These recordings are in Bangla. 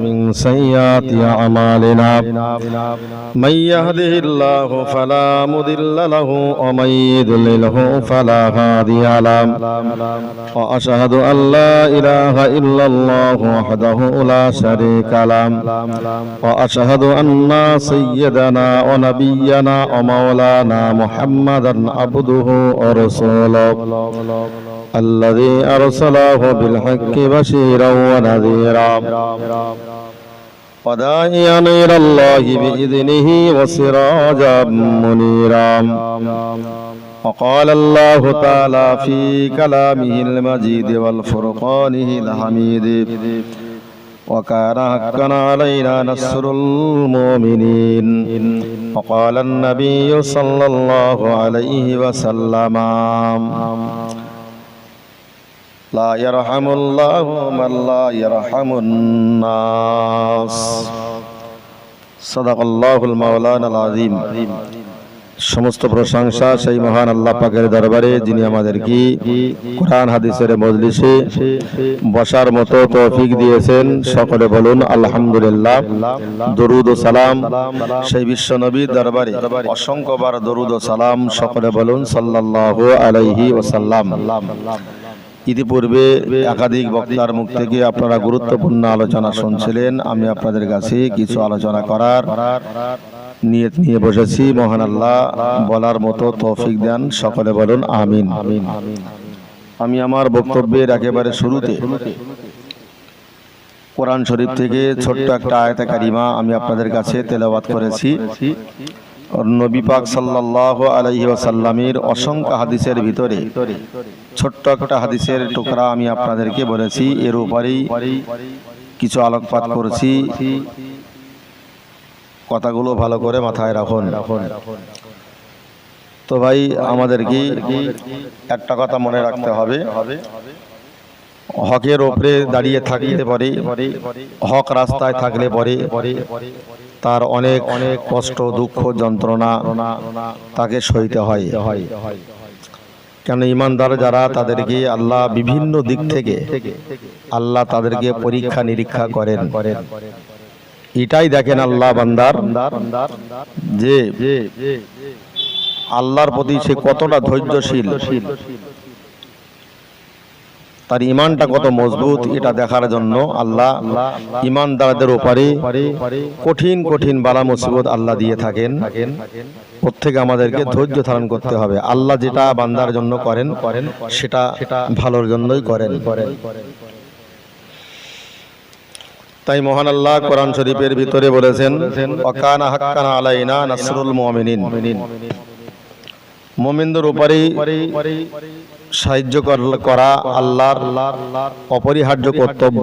ومن سيئات أعمالنا. من يهده الله فلا مضل له ومن يضلله فلا هادي له. وأشهد أن لا إله إلا الله وحده لا شريك له. وأشهد أن سيدنا ونبينا ومولانا محمدا عبده ورسوله. الذي أرسله بالحق بشيرا ونذيرا وداعيا إلى الله بإذنه وسراجا منيرا وقال الله تعالى في كلامه المجيد والفرقانه الحميد وكان حقا علينا نصر المؤمنين وقال النبي صلى الله عليه وسلم لا يرحم الله من لا يرحم الناس صدق الله المولانا العظيم সমস্ত প্রশংসা সেই মহান আল্লাহ পাকের দরবারে যিনি আমাদেরকে কোরআন হাদিসের মজলিসে বসার মতো তৌফিক দিয়েছেন সকলে বলুন আলহামদুলিল্লাহ দরুদ ও সালাম সেই বিশ্ব নবীর দরবারে অসংখ্যবার দরুদ ও সালাম সকলে বলুন সাল্লাল্লাহু আলাইহি ওয়াসাল্লাম ইতিপূর্বে একাধিক বক্তার মুখ থেকে আপনারা গুরুত্বপূর্ণ আলোচনা শুনছিলেন। আমি আপনাদের কাছে কিছু আলোচনা করার নিয়ত নিয়ে বসেছি। মহান আল্লাহ বলার মতো তৌফিক দেন। সকলে বলুন, আমিন। আমি আমার বক্তব্যের একেবারে শুরুতে কোরআন শরীফ থেকে ছোট্ট একটা আয়তা কারিমা আমি আপনাদের কাছে তেলাওয়াত করেছি। নবী পাক সাল্লাল্লাহু আলাইহি ওয়াসাল্লামের অসংখ্য হাদিসের ভিতরে ছোট্ট একটা হাদিসের টুকরা আমি আপনাদেরকে বলেছি, এর উপরেই কিছু আলোকপাত করেছি। কথাগুলো ভালো করে মাথায় রাখুন। তো ভাই, আমাদেরকে একটা কথা মনে রাখতে হবে। হকের ওপরে দাঁড়িয়ে থাকতে পারে, হক রাস্তায় থাকলে পরে তার অনেক অনেক কষ্ট, দুঃখ, যন্ত্রণা তাকে সইতে হয়। কেন ইমানদার যারা, তাদেরকে আল্লাহ বিভিন্ন দিক থেকে আল্লাহ তাদেরকে পরীক্ষা নিরীক্ষা করেন। এটাই দেখেন আল্লাহ বান্দার যে আল্লাহর প্রতি সে কতটা ধৈর্যশীল। তার ইমানটা কত মজবুত এটা দেখার জন্য আল্লাহ ইমানদারদের উপরে কঠিন কঠিন বালা মুসিবত আল্লাহ দিয়ে থাকেন। প্রত্যেকে আমাদেরকে ধৈর্য ধারণ করতে হবে। আল্লাহ যেটা বান্দার জন্য করেন করেন সেটা ভালোর জন্যই করেন। করেন তাই মহান আল্লাহ কোরআন শরীফের ভিতরে বলেছেন অকানা হাক্কানা আলাইনা নাসরুল মুমিনিন। মুমিনদের সাহায্য করা আল্লাহর অপরিহার্য কর্তব্য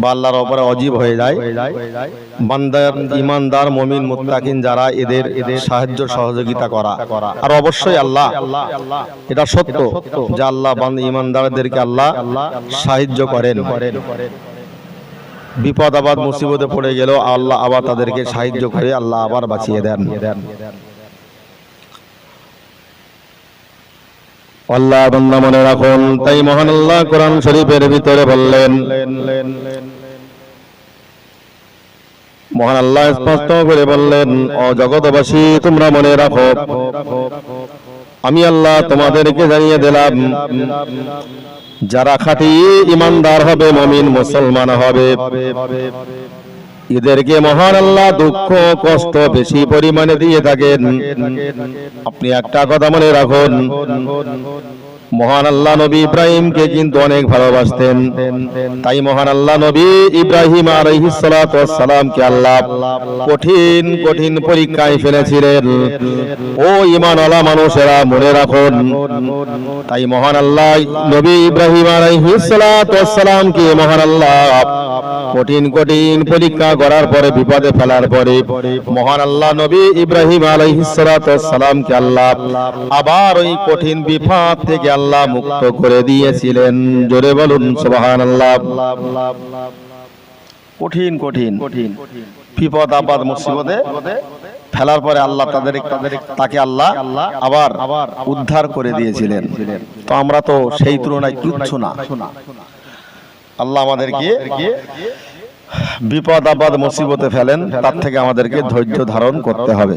বা আল্লাহর উপরে অজীব হয়ে যায়। বান্দার ইমানদার, মমিন, মুত্তাকিন যারা এদের এদের সাহায্য সহযোগিতা করা। আর অবশ্যই আল্লাহ, এটা সত্য যে আল্লাহ ইমানদারদেরকে আল্লাহ সাহায্য করেন। বিপদ আবাদ মুসিবতে পড়ে গেল আল্লাহ আবার তাদেরকে সাহায্য করে, আল্লাহ আবার বাঁচিয়ে দেন। আল্লাহ বান্দা মনে রাখুন, তাই মহান আল্লাহ কোরআন শরীফের ভিতরে বললেন, মহান আল্লাহ স্পষ্ট করে বললেন, ও জগতবাসী তোমরা মনে রাখো, আমি আল্লাহ তোমাদেরকে জানিয়ে দিলাম, যারা খাটি ইমানদার হবে, মমিন মুসলমান হবে। এদেরকে মহান আল্লাহ দুঃখ কষ্ট বেশি পরিমাণে দিয়ে থাকেন। আপনি একটা কথা মনে রাখুন। মহান আল্লাহ নবী ইব্রাহিমকে কিন্তু অনেক ভালোবাসতেন। তাই মহান আল্লাহ নবী ইব্রাহিম আলাইহিসসালামকে আল্লাহ কঠিন কঠিন পরীক্ষায় ফেলেছিলেন। ও ইমানওয়ালা মানুষেরা, মনে রাখুন, তাই মহান আল্লাহ নবী ইব্রাহিম আলাইহিসসালামকে মহান আল্লাহ কঠিন কঠিন পরীক্ষা করার পরে, বিপদে ফেলার পরে মহান আল্লাহ নবী ইব্রাহিম আলাইহিসসালামকে আল্লাহ আবার ওই কঠিন বিপদ থেকে আল্লাহ মুক্ত করে দিয়েছিলেন। জোরে বলুন সুবহান আল্লাহ কঠিন কঠিন। কঠিন বিপদ, আপদ, মুসিবতে ফেলার পরে আল্লাহ তাদের তাকে আল্লাহ আবার উদ্ধার করে দিয়েছিলেন। তো আমরা তো সেই তুলনায় তুচ্ছ না। আল্লাহ আমাদেরকে বিপদ, আপদ, মুসিবতে ফেলেন, তার থেকে আমাদেরকে ধৈর্য ধারণ করতে হবে।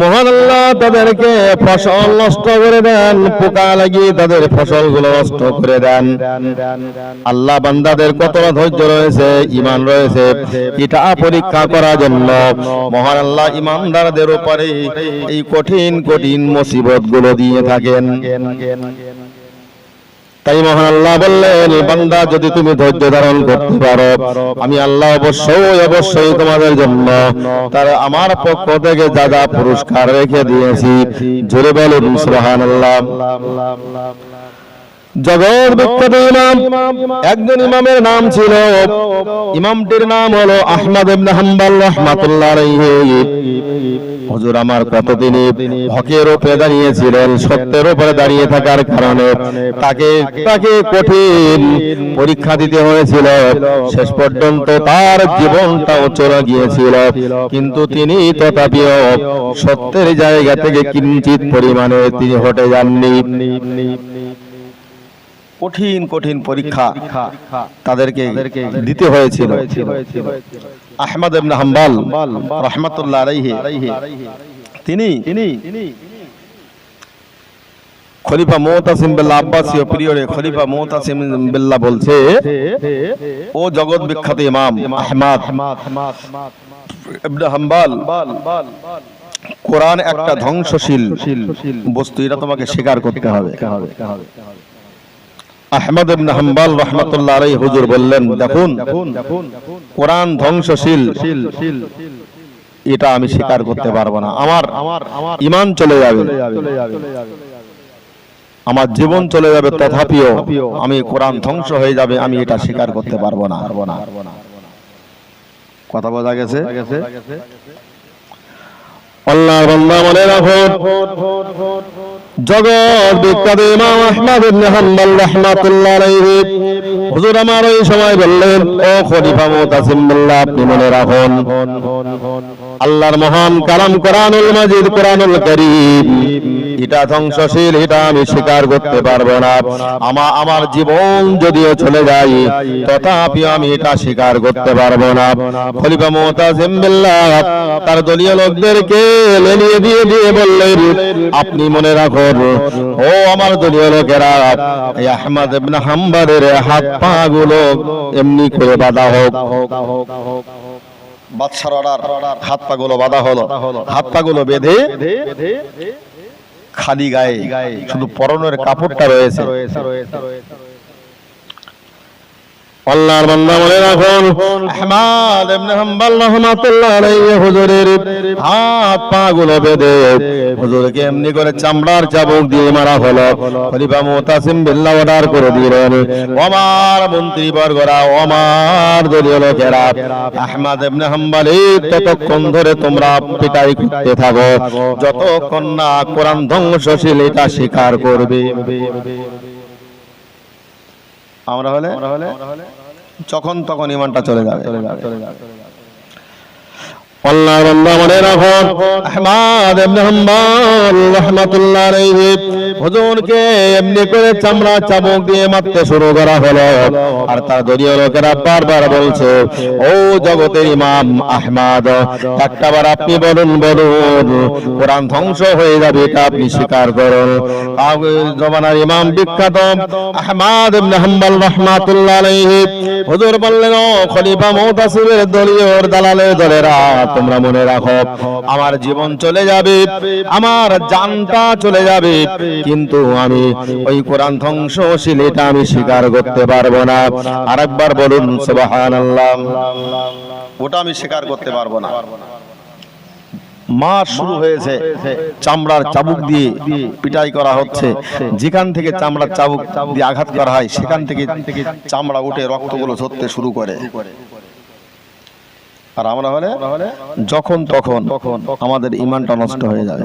মহান আল্লাহ তাদেরকে ফসল নষ্ট করে দেন, পোকা লাগিয়ে তাদের ফসলগুলো নষ্ট করে দেন। আল্লাহ বান্দাদের কত ধৈর্য রয়েছে ইমান রয়েছে, এটা পরীক্ষা করার জন্য। মহান আল্লাহ ইমানদারদের উপরে এই কঠিন কঠিন মুসিবতগুলো দিয়ে থাকেন। তাই মহান আল্লাহ বললেন বান্দা যদি তুমি ধৈর্য ধারণ করতে পারো, আমি আল্লাহ অবশ্যই অবশ্যই তোমাদের জন্য তার আমার পক্ষ থেকে যা যা পুরস্কার রেখে দিয়েছি। জোরে বলুন, সুবহানাল্লাহ। জগৎ বিখ্যাত ইমাম, একজন ইমামের নাম ছিল, ইমামটির নাম হলো আহমদ ইবনে হাম্বল রাহমাতুল্লাহ আলাইহি। হুজুর আমার কতদিনই হকের উপরে দাঁড়িয়েছিলেন, সত্যের উপরে দাঁড়িয়ে থাকার কারণে তাকে তাকে কঠিন পরীক্ষা দিতে হয়েছিল। শেষ পর্যন্ত তার জীবনটাও চলে গিয়েছিল। কিন্তু তিনি তথাপিও সত্যের জায়গা থেকে কিঞ্চিত পরিমাণে তিনি হটে যাননি। কঠিন কঠিন পরীক্ষা তাদেরকে দিতে হয়েছিল। আহমদ ইবনে হাম্বল রাহমাতুল্লাহ আলাইহি। তিনি খলিফা মুতাসিম বিল্লাহ আব্বাসীয় পিরিয়ডে খলিফা মুতাসিম বিল্লাহ বলছে ও জগৎ বিখ্যাত ইমাম আহমদ ইবনে হাম্বল কোরআন একটা ধ্বংসশীল বস্তু এটা তোমাকে স্বীকার করতে হবে। আহমদ ইবনে হাম্বল রাহমাতুল্লাহ আলাইহি হুজুর বললেন, দেখুন, কোরআন ধ্বংসশীল। এটা আমি স্বীকার করতে পারব না। আমার ইমান চলে যাবে। আমার জীবন চলে যাবে। তথাপিও আমি কোরআন ধ্বংস হয়ে যাবে। আমি এটা স্বীকার করতে পারব না। কথা বোঝা গেছে? আল্লাহর বান্দা মনে রাখো। জগৎ বিখ্যাত ইমাম আহমদ ইবনে হাম্বল রাহমাতুল্লাহ আলাইহি। হুজুর আমার ওই সময় বললেন, ও খলিফা মুতাসিম বিল্লাহ আপনি মনে রাখুন, আল্লাহর মহান কালাম কোরআনুল মাজিদ, কোরআনুল কারীম এটা ধ্বংসশীল এটা আমি স্বীকার করতে পারব না। আমার আমার জীবন যদিও চলে যায়, তথাপি আমি এটা স্বীকার করতে পারব না। খলিফা মুতাসিম বিল্লাহ তার দলীয় লোকদেরকে লেলিয়ে দিয়ে দিয়ে বললেন, আপনি মনে রাখুন, ও আমার দলীয় লোকেরা, এই আহমদ ইবনে হাম্বলের হাত পা গুলো এমনি করে বাঁধা হোক। বাদশার অর্ডার, হাত পা গুলো বাঁধা হলো। হাত পা গুলো বেঁধে খালি গায়ে শুধু পরনের কাপড়টা রয়েছে। আল্লাহর বান্দা মনে রাখুন, আহমদ ইবনে হাম্বল রাহমাতুল্লাহ আলাইহি হুজুরের হাত পা গুলো বেঁধে হুজুরকে এমনি করে চামড়ার চাবুক দিয়ে মারা হলো। খলিফা মুতাসিম বিল্লাহ অর্ডার করে দিলেন, ওমার ওমার দলীয় লোকেরা, আহমদ ইবনে ততক্ষণ ধরে তোমরা পিটাই করতে থাকো, যতক্ষণ না কোরআন ধ্বংসশীল এটা স্বীকার করবে। আমরা হলে যখন তখন ইমানটা চলে যাবে। আল্লাহ বান্দা মনে রাখুন আহমদ ইবনে হাম্বল রাহমাতুল্লাহ আলাইহি। হুজুরকে এমনি করে চামড়া চাবুক দিয়ে মারতে শুরু করা হলো। আর তার দলীয় লোকেরা বারবার বলছে, ও জগতের ইমাম আহমদ একটাবার আপনি বলুন বলুন, কোরআন ধ্বংস হয়ে যাবে এটা আপনি স্বীকার করুন। জমানার ইমাম বিখ্যাত আহমদ ইবনে হাম্বল রাহমাতুল্লাহ আলাইহি, হুজুর বললেন, ও খলিফা মুতাসিমের দলীয় দালালের দলেরা, তোমরা মনে রাখো, আমার জীবন চলে যাবে, আমার জানটা চলে যাবে কিন্তু আমি ওই কোরআন ধ্বংসশীল এটা আমি স্বীকার করতে পারব না। আরেকবার বলুন, সুবহানাল্লাহ। ওটা আমি স্বীকার করতে পারব না। মাস শুরু হয়েছে, চামড়ার চাবুক দিয়ে পিটাই করা হচ্ছে। যেখান থেকে চামড়ার চাবুক দিয়ে আঘাত করা হয়, সেখান থেকে চামড়া উঠে রক্তগুলো ঝরতে শুরু করে। আর আমরা হলে যখন তখন আমাদের ইমানটা নষ্ট হয়ে যাবে।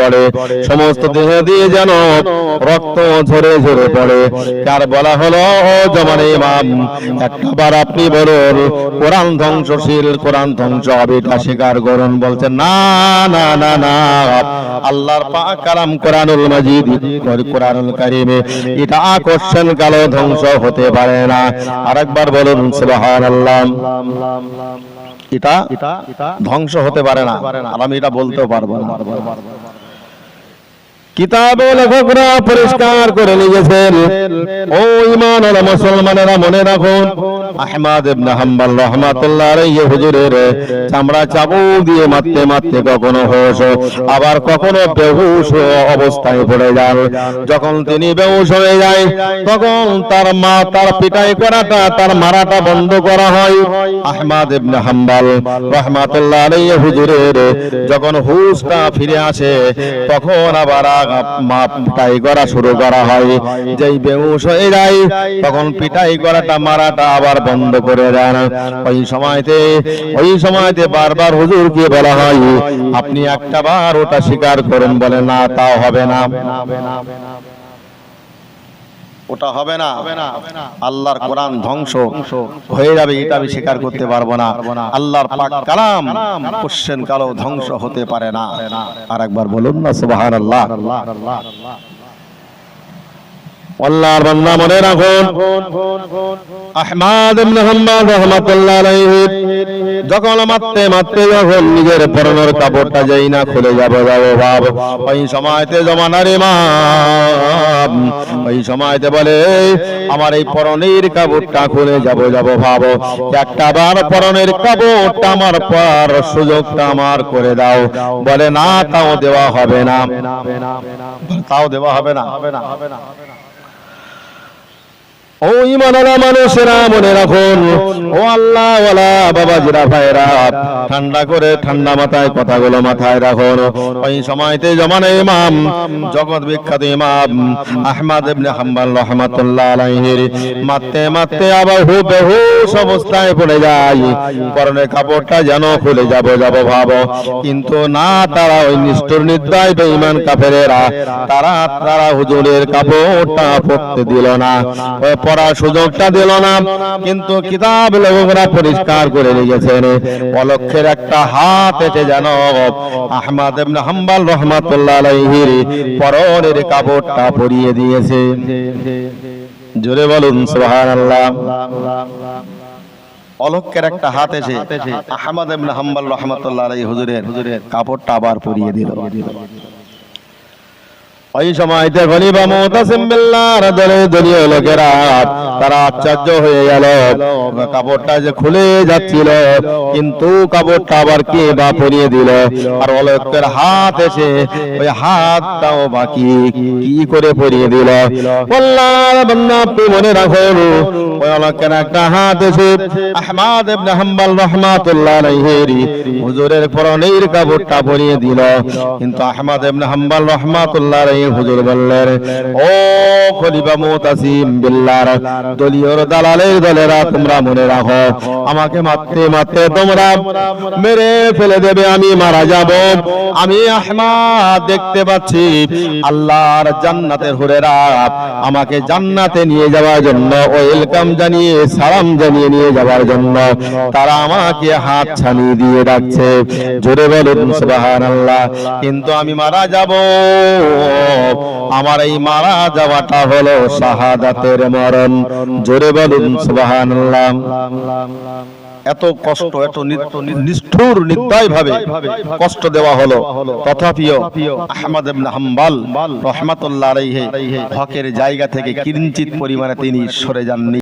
পড়ে সমস্ত দেহ দিয়ে যেন রক্ত ঝরে ঝরে পড়ে। কার বলা হলো জমানে ইমাম একবার আপনি বলুন কোরআন ধ্বংসশীল কোরআন ধ্বংস হবে এটা স্বীকার করুন বলছেন না না না না আল্লাহর পাক কালাম কোরআনুল মাজিদ কোরআনুল কারিমে। এটা আকর্ষণ কালো ধ্বংস হতে পারে না। আরেকবার বলুন সুবহানাল্লাহ। এটা ধ্বংস হতে পারে না। আর আমি এটা বলতেও পারব না। কিতাবে লেখকরা পরিষ্কার করে লিখেছেন ও ইমান মুসলমানেরা মনে রাখুন, আহমদ ইবনে হাম্বল রাহমাতুল্লাহ আলাইহি হুজুরের চামড়া চাবুক দিয়ে মারতে মারতে কখনো হোশ, আবার কখনো বেহুশ অবস্থায় পড়ে যান। যখন তিনি বেহুশ হয়ে যায়, তখন তার মা তার পিটাই করাটা, তার মারাটা বন্ধ করা হয়। আহমদ ইবনে হাম্বল রাহমাতুল্লাহ আলাইহি হুজুরের যখন হুশটা ফিরে আসে, তখন আবার মা পিটাই করা শুরু করা হয়। যেই বেউস হয়ে যায় তখন পিটাই করাটা মারাটা আবার বন্ধ করে দেন। ওই সময়তে ওই সময়তে বারবার হুজুরকে বলা হয়, আপনি একটা বার ওটা স্বীকার করেন বলে, না তাও হবে না। ওটা হবে না। আল্লাহর কোরআন ধ্বংস হয়ে যাবে এটা আমি স্বীকার করতে পারব না। আল্লাহর পাক কালাম কোশ্চেন কালো ধ্বংস হতে পারে না। আর একবার বলুন না সুবহানাল্লাহ। আল্লাহর বান্দা মনে রাখুন। আহমদ ইবনে হাম্বল রাহমাতুল্লাহ আলাইহি। যখন মারতে মারতে যখন নিজের পরনের কাপড়টা যেই না খুলে যাবে, যাব ভাব। ওই সময়তে জমানার ইমাম ওই সময়তে বলে, আমার এই পরনের কাপড়টা খুলে যাব যাব ভাব। একটা বার পরনের কাপড়টা আমার পর সুযোগটা আমার করে দাও। বলে, না, তাও দেওয়া হবে না। তাও দেওয়া হবে না হবে না হবে না। ও ইমানালা মানুষেরা মনে রাখুন ও আল্লাহ, ওয়ালা বাবা জিরা ভাইরা, ঠান্ডা করে ঠান্ডা মাথায় কথাগুলো মাথায় ওই সময়তে ইমাম, জগৎ বিখ্যাত ইমাম আহমদ ইবনে আলাইহির আবার হু বেহুশ অবস্থায় পড়ে যায়। পরনে কাপড়টা যেন খুলে যাব যাব ভাব। কিন্তু না, তারা ওই নিষ্ঠুর নির্দয় বেঈমান কাফেরেরা, তারা তারা হুজুরের কাপড়টা পরতে দিল না পড়ার সুযোগটা দিল না। কিন্তু কিতাব পরিষ্কার করে রেখেছেন। অলক্ষের একটা হাত এসে যেন আহমদ হাম্বল পরনের কাপড়টা পরিয়ে দিয়েছে। জোরে বলুন, সুবহানাল্লাহ। অলক্ষের একটা হাত এসে আহমদ হাম্বল রহমাতুল্লাহ হুজুরের হুজুরের কাপড়টা আবার পরিয়ে দিল। ওই মুতাসিম দলে দলীয় লোকেরা তারা আশ্চর্য হয়ে গেল। কাপড়টা যে খুলে যাচ্ছিল, কিন্তু কাপড়টা আবার কে বা পরিয়ে দিল? আর অলকের হাত এসে ওই হাতটাও বাকি কি করে পরিয়ে দিল? বান্দা আপনি মনে ওই অলকের একটা হাত এসে আহমদ ইবনে হাম্বল রাহমাতুল্লাহ আলাইহি হুজুরের পরনের কাপড়টা পরিয়ে দিল। কিন্তু আহমদ ইবনে হাম্বল রাহমাতুল্লাহ আলাইহি হুজুর বললেন, ও খলিফা মুতাসিম বিল্লাহর দলীয় দালালের দলেরা, তোমরা মনে রাখো, আমাকে মারতে মারতে তোমরা মেরে ফেলে দেবে, আমি মারা যাব। আমি আহমদ দেখতে পাচ্ছি, আল্লাহর জান্নাতের হুরেরা আমাকে জান্নাতে নিয়ে যাওয়ার জন্য, ওয়েলকাম জানিয়ে, সালাম জানিয়ে নিয়ে যাওয়ার জন্য, তারা আমাকে হাত ছানিয়ে দিয়ে ডাকছে। জোরে বলুন, সুবহানাল্লাহ, কিন্তু আমি মারা যাব। আমার এই মারা যাওয়াটা হলো শাহাদাতের মরণ। জোরে বলুন এত কষ্ট, এত নিষ্ঠুর নির্দয় ভাবে কষ্ট দেওয়া হলো। তথাপিও আহমদ হাম্বাল রহমাতুল্লাহ হকের জায়গা থেকে কিঞ্চিত পরিমাণে তিনি সরে যাননি।